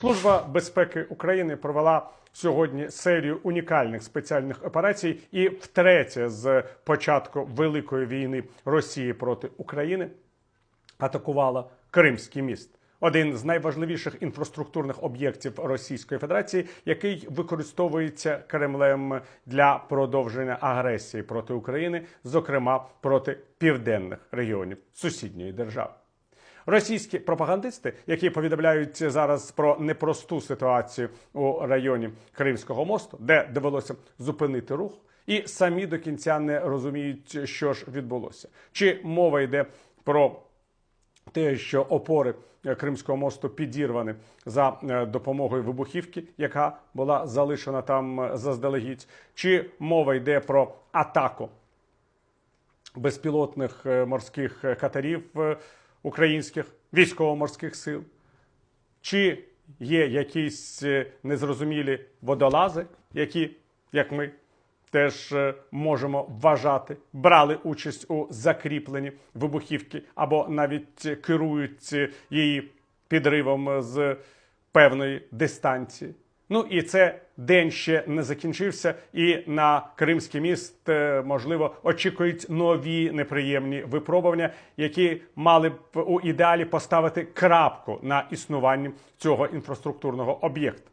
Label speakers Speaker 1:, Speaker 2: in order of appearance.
Speaker 1: Служба безпеки України провела сьогодні серію унікальних спеціальних операцій, і втретє з початку великої війни Росії проти України атакувала Кримський міст. Один з найважливіших інфраструктурних об'єктів Російської Федерації, який використовується Кремлем для продовження агресії проти України, зокрема проти південних регіонів сусідньої держави. Російські пропагандисти, які повідомляють зараз про непросту ситуацію у районі Кримського мосту, де довелося зупинити рух, і самі до кінця не розуміють, що ж відбулося, чи мова йде про те, що опори Кримського мосту підірвані за е, допомогою вибухівки, яка була залишена там е, заздалегідь, чи мова йде про атаку безпілотних е, морських катерів українських військово-морських сил, чи є якісь е, незрозумілі водолази, які, як ми теж е, можемо вважати, брали участь у закріпленні вибухівки або навіть керують е, її підривом з певної дистанції. Ну і це день ще не закінчився, і на Кримський міст, е, можливо, очікують нові неприємні випробування, які мали б у ідеалі поставити крапку на існуванні цього інфраструктурного об'єкта.